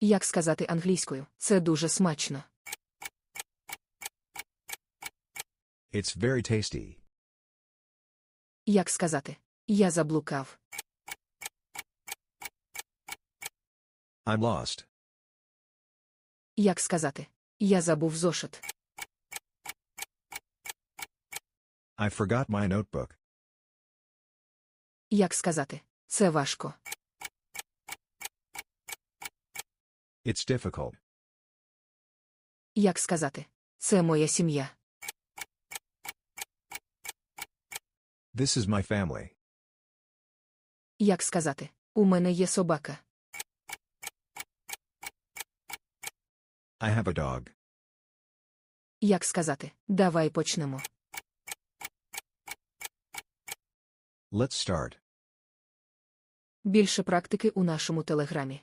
Як сказати англійською? Це дуже смачно. It's very tasty. Як сказати? Я заблукав. I'm lost. Як сказати? Я забув зошит. I forgot my notebook. Як сказати? Це важко. It's difficult. Як сказати? Це моя сім'я. This is my family. Як сказати? У мене є собака. I have a dog. Як сказати? Давай почнемо. Let's start. Більше практики у нашому телеграмі.